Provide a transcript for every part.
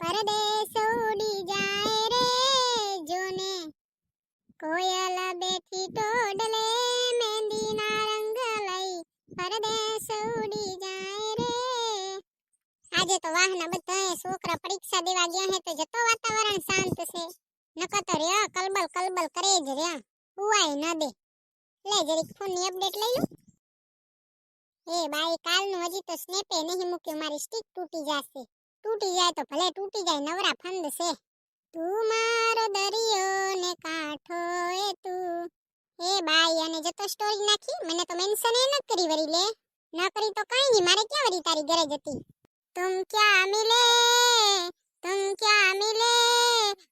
પરદેશ ઉડી જાય રે જોને. કોયલ બેઠી ટોડલે મહેંદીના રંગ લઈ પરદેશ ઉડી જાય રે. આજે તો વાહના બધાએ છોકરા પરીક્ષા દેવા ગયા હે તો જતો વાતાવરણ શાંત છે. નકર તો રહ્યા કલબલ કલબલ કરે જ રહ્યા હુવાય ન દે. લે જરીક ફોનની અપડેટ લઈ લો એ બાઈ, કાલનું હજી તો સ્નેપે નહીં મૂક્યું, મારી સ્ટીક તૂટી જશે. તૂટી જાય તો ભલે તૂટી જાય નવરા ફંદ છે તું મારો દરિયો ને કાંઠો એ તું એ બાઈ અને જતો સ્ટોરી નાખી મને તો મેન્શન એ ન કરી વરી લે ન કરી તો કઈ નહીં મારે ક્યાં વરી તારી ઘરે જતી તુમ ક્યા મિલે તુમ ક્યા મિલે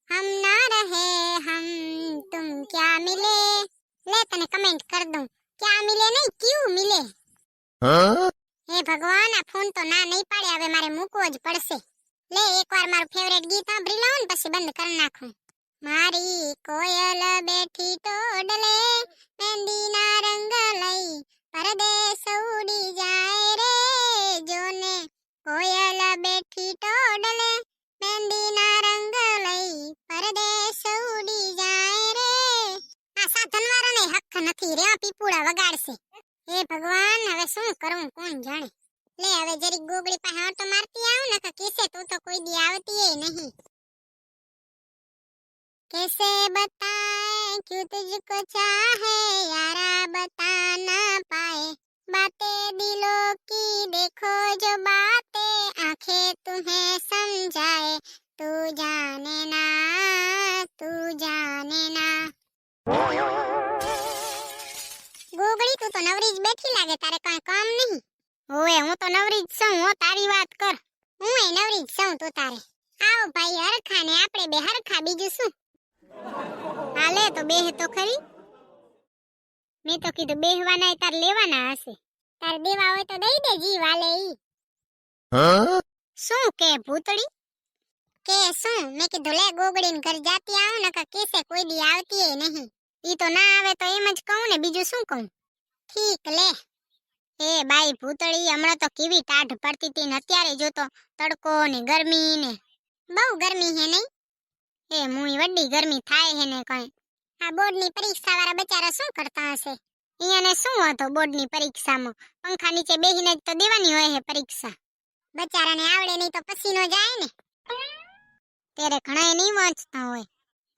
હમ ના રહે હમ તુમ ક્યા મિલે લે તને કમેન્ટ કર દઉં ક્યા મિલે નહીં ક્યું મિલે હા ભગવાન, આ ફોન તો ના નહીં પાડે, હવે મારે મૂકવો જ પડશે. લે, એકવાર મારું ફેવરેટ ગીત સાંભળી લઉં ને, પછી બંધ કરી નાખું. મારી કોયલ બેઠી ટોડલે મહેંદીના રંગ લઈ, પરદેશ ઉડી જાય રે. જોને, કોયલ બેઠી ટોડલે મહેંદીના રંગ લઈ, પરદેશ ઉડી જાય રે. આ સાધનવાળાને હક નથી, રે પીપુડા વગાડશે. હે શું કરું કોણ જાણે લે હવે જરીક ગોગડી પાસે આટો મારતી આવ ને તો કેસે તું તો કોઈ દી આવતી એ નહીં कैसे बताएं क्यों तुझको चाहे यारा बता ना पाए बातें दिलों की देखो जो बातें आंखें तुम्हें समझाए तू जाने ना तू जाने ना ગોગડી તું નવરી જ બેઠી લાગે તારે કઈ કામ નહીં. ઓએ હું તો નવરી જ છું હો તારી વાત કર. હું એ નવરી જ છું તું તારે. આવો ભાઈ હરખા ને આપણે બે હરખા બીજું શું? હાલે તો બેહ તો ખરી. મેં તો કીધું બેહવાના તાર લેવાના હશે. તાર દેવા હોય તો દઈ દે જી વાલે ઈ. શું કે ભૂતળી? કે શું? મેં કીધું લે ગોગડીન ઘર જાતી આવું ને કેસે કોઈ દી આવતી નહીં. ઈ તો ના આવે તો એમ જ કહું ને બીજું શું કહું? ઠીક, લે. એ બાઈ ભૂતળી હમણાં તો કેવી ટાઢ પડતી હતી ને અત્યારે જો તો તડકો ને ગરમી ને બહુ ગરમી હે નહીં? એ મુઈ વડી ગરમી થાય હે ને કઈ. આ બોર્ડની પરીક્ષા વાળા બચારા શું કરતા હશે? ઈયાને શું હતો બોર્ડની પરીક્ષામાં? પંખા નીચે બેહીને જ તો દેવાની હોય હે પરીક્ષા. બચારાને આવડે નહીં તો પસીનો જાય ને. ત્યારે ઘણાય નહીં વાંચતા હોય.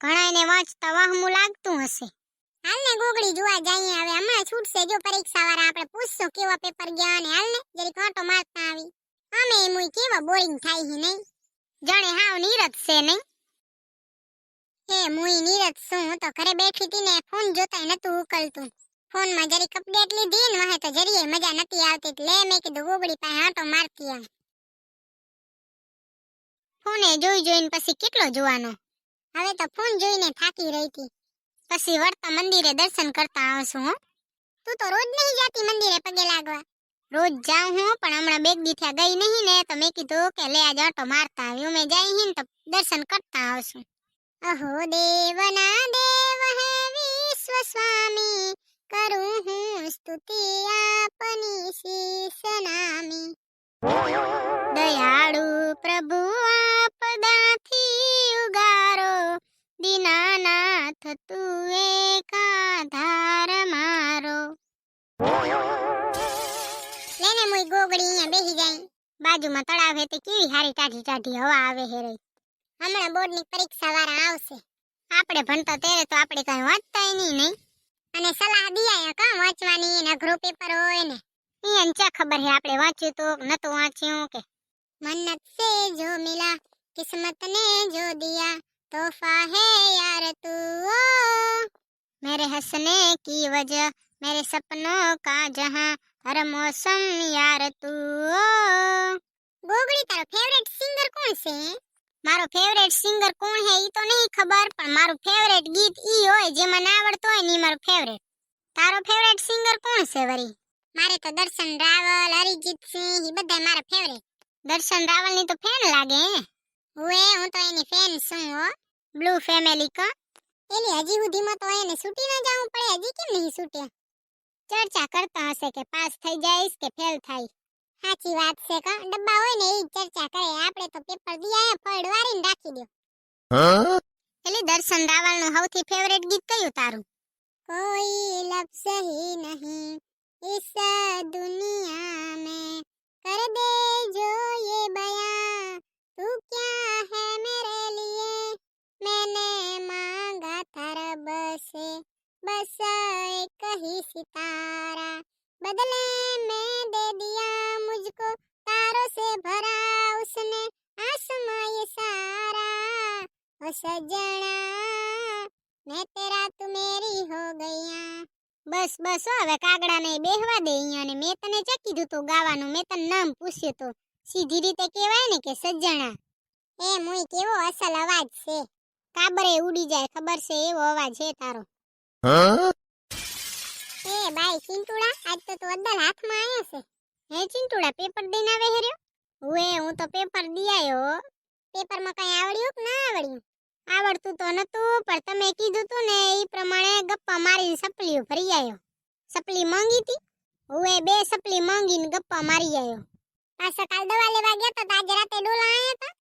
ઘણાયને વાંચતા વાહમું લાગતું હશે. હાલ ને ગોગડી જોવા જઈએ હવે. હમણાં છૂટશે. જો પરીક્ષા વાળા આપણે પૂછશું કેવા પેપર ગયા ને હાલ ને જરીક આંટો મારતા આવી. અમે મુઈ કેવા બોરિંગ થાય હી નહીં? જાણે હાવ નીરજ છે નહીં? હે, મુઈ નીરજ હું તો ઘરે બેઠી હતી ને ફોન જોતા નતું ઉકલતું ફોનમાં જરીક અપડેટ લીધી ને વાહે તો જરીએ મજા નથી આવતી. લે મેં કીધું ગોગડી પાસે આંટો મારતી આમ ફોને જોઈ જોઈને પછી કેટલો જોવાનો? હવે તો ફોન જોઈને થાકી રહી હતી પછી વળતા મંદિરે દર્શન કરતા આવશું હો. તું તો રોજ નહીં જાતી મંદિરે પગે લાગવા. રોજ જાઉં હું, પણ હમણાં બેગ દી થયા ગઈ નહીં ને, તો મેં કીધું કે લે આજ આંટો મારતા આવી મેં જઈ hin તો દર્શન કરતા આવશું. અહો દેવના દેવ હે વિશ્વ સ્વામી, કરું હું સ્તુતિ આપની શીશ નામી. દયાળુ પ્રભુ આપદાથી ઉગારો, દીનાનાથ તું ગોગડી અહીંયા બેહી જાય બાજુમાં તળાવ હે તે કેવી હારી ટાઢી ટાઢી હવા આવે હે રહી હમણાં બોર્ડની પરીક્ષા વાળા આવશે આપણે ભણતા ત્યારે તો આપણે કઈ વાંચતાય નહીં નહીં અને સલાહ દિયા કાં વાંચવાની ને અઘરો પેપર હોય ને ઈયન ચા ખબર હે આપણે વાંચ્યું તો નતું વાંચ્યું કે મન્નત સે જો મિલા કિસ્મત ને જો દિયા तोहफा है यार तू ओ मेरे हंसने की वजह मेरे सपनों का जहां हर मौसम यार तू ओ ગોગડી તારો ફેવરેટ સિંગર કોણ છે મારો ફેવરેટ સિંગર કોણ હે ઈ તો નહીં ખબર પણ મારું ફેવરેટ ગીત ઈ હોય જે મને આવડતું હોય ને ઈ મારું ફેવરેટ તારો ફેવરેટ સિંગર કોણ છે વરી મારે તો દર્શન રાવલ અરિજીત સિંહ ઈ બધા મારા ફેવરેટ દર્શન રાવલ ની તો ફેન લાગે હે હુએ હું તો એની ફેન છું હો બ્લુ ફેમિલી કા એલી હજી સુધીમાં તો એને છૂટી ન જવું પડે હજી કેમ નહીં છૂટ્યા ચર્ચા કરતા હશે કે પાસ થઈ જાઈશ કે ફેલ થાય સાચી વાત છે કા ડબ્બા હોય ને એ જ ચર્ચા કરે આપણે તો પેપર દિયા ફળ વારીને રાખી દો એટલે દર્શન રાવળનું સૌથી ફેવરેટ ગીત કયું તારું કોઈ લફ્ઝ હી નહીં इस दुनिया में कर दे जो ये बयां तू क्या है मेरे लिए मैंने मांगा था रब से बस एक ही सितारा बदले में दे दिया मुझको तारों से भरा उसने आसमां ये सारा ओ सजना मैं तेरा तू मेरी हो गया બસ બસ હો હવે કાગડા ને બેહવા દે અહીંયા ને મેં તને ચા કીધું તું ગાવાનું મેં તને નામ પૂછ્યું તો સીધી રીતે કહેવાય ને કે સજ્જણા એ મુઈ કેવો અસલ અવાજ છે કાબરે ઉડી જાય ખબર છે એવો અવાજ છે તારો એ બાઈ, ચિંટુડા, આજ તો તું અદ્દલ હાથમાં આવ્યો છે. હે ચિંટુડા પેપર દઈને આવે હેર્યો ઓએ હું તો પેપર દી આવ્યો પેપરમાં કઈ આવડ્યું કે ના આવડ્યું? આવડતું તો નતું પણ તમે કીધું તું ને એ પ્રમાણે ગપ્પા મારીને સપલીઓ ભરી આવ્યો સપલી માંગી હતી ઓએ બે સપલી માંગીને ગપ્પા મારી આવ્યો પાછા કાલ દવા લેવા ગયા તો આજે રાતે ડોલા આયા હતા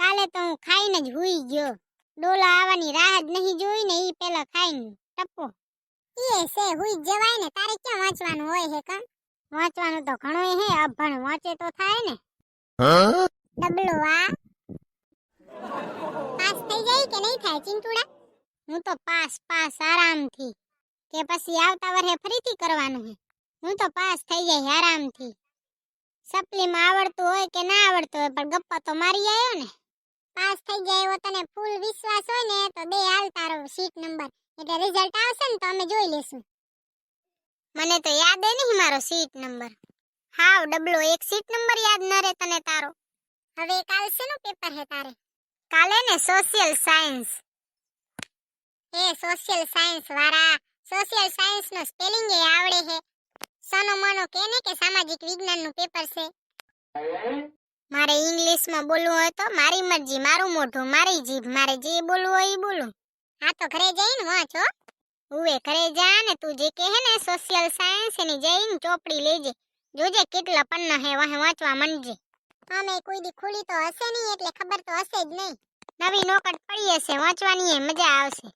કાલે તો હું ખાઈને જ હુઈ ગયો. ડોલા આવવાની રાહ જ નહીં જોઈ ને એ પેલા ખાઈને. ટપો ઈએ છે હુઈ જવાય ને તારે ક્યાં વાંચવાનું હોય હે કા? વાંચવાનું તો ઘણું હે અભણ વાંચે તો થાય ને. ડબલો આ પાસ થઈ જાય કે નહીં થાય ચિંટુડા? હું તો પાસ પાસ આરામથી. કે પછી આવતા વર્ષે ફરીથી કરવાનું છે હું તો પાસ થઈ જાય આરામથી. સપ્લીમાં આવડતું હોય કે ના આવડતું હોય પણ ગપ્પા તો મારી આવ્યો ને. પાસ થઈ જાય એવો તને ફૂલ વિશ્વાસ હોય ને તો દે હાલ તારો સીટ નંબર. એટલે રિઝલ્ટ આવશે ને તો અમે જોઈ લેશું મને તો યાદ એ નહીં મારો સીટ નંબર હાવ ડબલો, એક સીટ નંબર યાદ ન રહે તને તારો. હવે કાલ શેનું પેપર હે તારે. કાલે ને સોશિયલ સાયન્સ એ સોશિયલ સાયન્સ વાળા સોશિયલ સાયન્સ નો સ્પેલિંગ એ આવડે છે સનો મનો કે ને કે સામાજિક વિજ્ઞાનનું પેપર છે. મારે ઇંગ્લિશમાં બોલવું હોય તો મારી મરજી, મારું મોઢું, મારી જીભ, મારે જે બોલવું હોય એ બોલું. હા, તો ઘરે જઈને વાંચો ઉવે ઘરે જા ને તું જે કહે ને સોશિયલ સાયન્સ એની જઈને ચોપડી લેજે. જોજે કેટલા પન્ના હે, વાહે વાંચવા મંડજે. અમે કોઈ દી ખુલી તો હશે નહીં, એટલે ખબર તો હશે જ નહીં. નવી નોકટ પડી હશે, વાંચવાની એ મજા આવશે.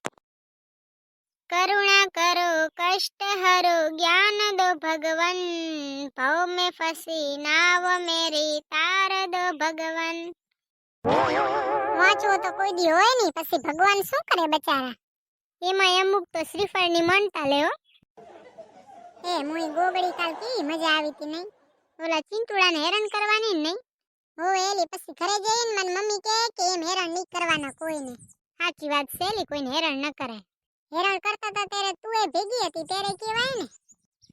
કરુણા કરો, કષ્ટ હરો, જ્ઞાન દો ભગવન. ભવ મે ફસી, નાવ મેરી, તાર દો ભગવન. વાંચવો તો કોઈ દી હોય નહીં, પછી ભગવાન શું કરે બચારા? એમાં અમુક તો શ્રીફળની માનતા લેવો એ, મુઈ ગોગડી કાલ કેવી મજા આવી હતી નહીં? ઓલા ચિંટુડાને હેરાન કરવાની નહીં? હો, એલી પછી ઘરે જઈને મને મમ્મી કહે કે એમ હેરાન નહીં કરવાના કોઈને. સાચી વાત છે એલી, કોઈને હેરાન ન કરાય. હેરાન કરતા તા ત્યારે તું એ ભેગી હતી, ત્યારે કહેવાય ને.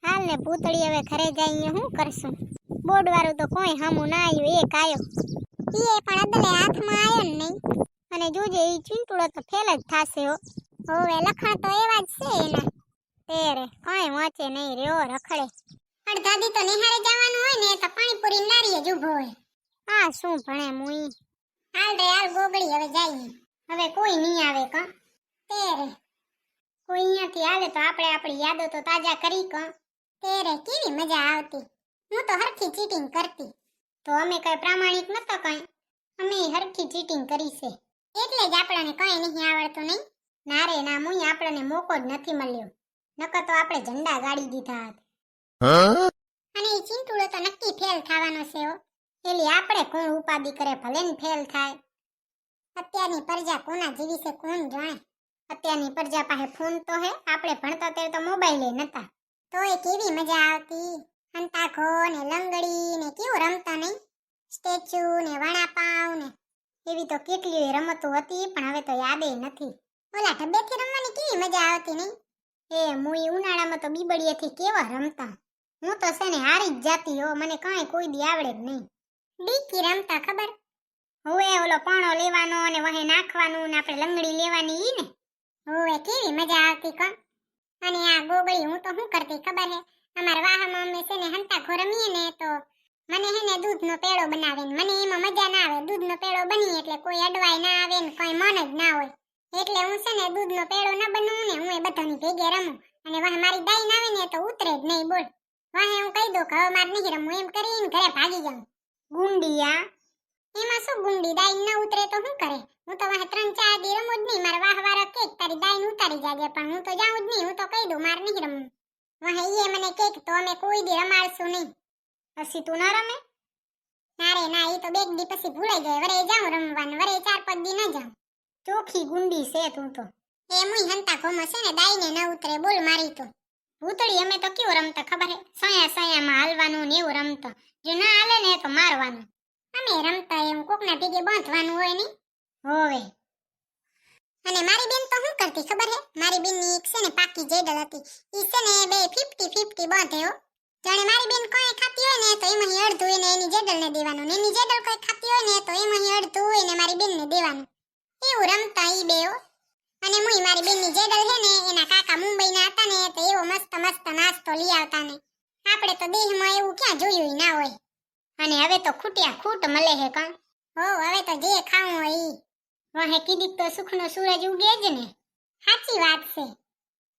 હાલ ને પૂતળી હવે ઘરે જઈને શું કરશું? બોર્ડ વાળું તો કોઈ હામું ના આવ્યું એ આયો. ઈ પણ અદલે હાથમાં આવ્યો ને નહીં. અને જોજે એ ચીંટુડો તો ફેલ જ થાશે હો. હવે લખણ તો એવા જ છે એના. તેરે કાંઈ વાંચે નહીં રહ્યો રખડે. પણ દાદી તો નિહાળે જવાનું હોય ને તો પાણીપુરી નારીએ જ ઊભો હોય. હા શું ભણે મુઈ? હાલ રે, હાલ ગોગળી, હવે જઈએ. હવે કોઈ નહીં આવે કા. તેરે. કોઈ અહીંયાથી આવે તો આપણે આપણી યાદો તો તાજા કરી ક. તેરે કેવી મજા આવતી. હું તો હરખી ચીટિંગ કરતી. તો અમે કઈ પ્રામાણિક નતો કઈ. અમે હરખી ચીટિંગ કરી છે. એટલે જ આપણને કઈ નહીં આવડતું નહીં. ના રે ના મુઈ આપણને મોકો જ નથી મળ્યો. નકર તો આપણે ઝંડા ગાડી દીધા હતા. અને એ ચિંતુડો તો નક્કી ફેલ થવાનો છે હો. એટલે આપણે કોણ ઉપાધિ કરે ભલે ને ફેલ થાય. અત્યારની પ્રજા કોના જીવી છે કોણ જાણે? અત્યારની પ્રજા પાસે ફોન તો હે આપણે ભણતા ત્યારે તો મોબાઈલ નતા. તો એ કેવી મજા આવતી? અંતાખો ને લંગડી ને કેવું રમતા નહીં? સ્ટેચ્યુ ને વડાપાવ ને એવી તો કેટલી રમતો હતી, પણ હવે તો યાદે નથી. ઓલા ઢબ્બેથી રમવાની કેવી મજા આવતી નહીં? એ મુઈ ઉનાળામાં તો બીબડીએથી કેવા રમતા? હું તો છે ને હારી જ જાતી હો, મને કાંઈ કોઈ દી આવડે જ નહીં. ડીકી રમતા ખબર? હવે ઓલો પાણો લેવાનો અને વહે નાખવાનું ને આપણે લંગડી લેવાની ઈ ને? હવે કેવી મજા આવતી કો? અને આ ગોગળી હું તો શું કરતી ખબર હે? અમાર વાહમાં અમે ને હંતા ખો રમીએ ને તો મને હે ને દૂધનો પેડો બનાવે ને મને એમાં મજા ના આવે. દૂધનો પેડો બની એટલે કોઈ અડવાય ના આવે ને કોઈ મન જ ના હોય. એટલે હું છે ને દૂધનો પેડો ના બનવું ને હું એ બધાની ભેગે રમું. અને વાહ મારી દાઈ ના આવે ને તો ઉતરે જ નહીં બોલ. વાહે હું કહી દઉં હવે મારે નહીં રમવું એમ કરીને ઘરે ભાગી જાઉં. ગુંડિયા. એમાં શું ગુંડી? દાઈ ન ઉતરે તો શું કરે? હું તો વાહ ત્રણ ચાર દી રમું જ નહીં. મારા વાહ વારો કે તારી દાઈ ઉતારી જાજે. પણ હું તો જાઉં જ નહીં. હું તો કહી દઉં મારે નહીં રમવું વાહે ઈ મને કે, તો અમે કોઈ દી રમાડશું નહીં. પછી તું ન રમે? ના રે, ના, ઈ તો બે દી પછી ભૂલાઈ જાય. વરે જાઉં રમવાનું, વરે ચાર પાંચ દી ન જાઉં. ચોખી ગુંડી છે તું તો. એ મુઈ હંતા ઘોમો છે ને, દાઈને ન ઉતરે. બોલ મારી તો. ભૂતળી અમે તો કેવું રમતા ખબર હે? સયા સયામાં હાલવાનું ને એવું રમતા. જો ના હાલે ને તો મારવાનું. અમે રમતા એમ, કોકના ભેગે બાંધવાનું હોય નહીં. હોવે. અને મારી બેન તો શું કરતી ખબર હે? મારી બેનની છે ને પાકી જેડલ હતી. ઈ છે ને બે 50 50 બાંધે હો. જાણે મારી બેન કોઈ ખાતી હોય ને તો એમાં અડધું એને એની જેડલ ને દેવાનું. ને એની જેડલ કોઈ ખાતી હોય ને તો એમાં અડધું એને મારી બેન ને દેવાનું. એવું રમતા ઈ બે અને મુઈ મારી બેનની જેડલ હે ને એના કાકા મુંબઈના હતા ને તો એવો મસ્ત મસ્ત નાસ્તો લઈ આવતા ને. આપણે તો દેહમાં એવું ક્યાં જોયું ના હોય. અને હવે તો ખૂટ્યા ખૂટ મળે હે કાં? હો, હવે તો જે ખાવું હોય ઈ. વાહે કીધી તો સુખનો સૂરજ ઉગે જ ને. સાચી વાત છે.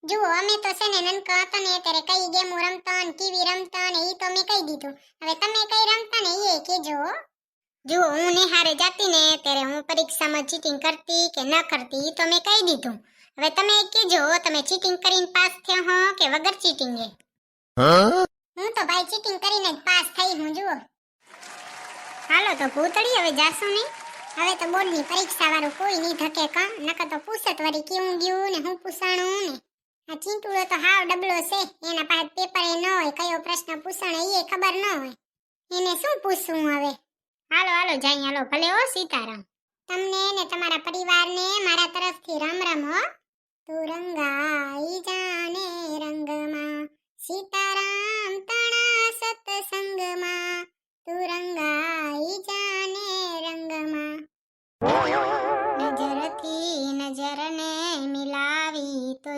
જુઓ, અમે તો છે ને નનકા હતા ને, ત્યારે કઈ ગેમો રમતા ને, ટીવી રમતા ને, ઈ તો મેં કહી દીધું. હવે તમે કઈ રમતા ને એ કહેજો જુઓ, હું નિહારે જાતી ને, ત્યારે હું પરીક્ષામાં ચીટિંગ કરતી કે ન કરતી એ તો મેં કહી દીધું. હવે તમે કેજો તમે ચીટિંગ કરીને પાસ થયા હો કે વગર ચીટિંગે હું તો ભાઈ ચીટિંગ કરીને જ પાસ થઈ હું, જુઓ. હાલો તો ભૂતળી, હવે જાશું નહીં હવે તો બોર્ડની પરીક્ષા વાળું કોઈ નહીં ધકે કા નકર તો પૂછત વળી કેવું ગયું ને હું પૂછાણું ને? આ ચીંટુડો તો હાવ ડબલો છે, એના પાસે પેપર એ ન હોય, કયો પ્રશ્ન પૂછાણ એ ખબર ન હોય. એને શું પૂછવું હવે? હાલો હાલો જાય હાલો, ભલે હો, સીતારામ. તમને ને તમારા પરિવારને મારા તરફથી રામ રામ, હો. તું રંગાઈ જાને રંગમાં, સીતારામ તણા સત્સંગમાં. તું રંગાઈ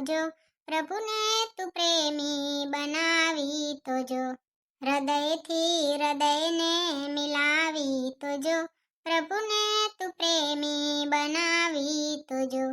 જો, પ્રભુને તું પ્રેમી બનાવી તો જો. હૃદયથી હૃદયને મિલાવી તો જો. પ્રભુને તું પ્રેમી બનાવી તો જો.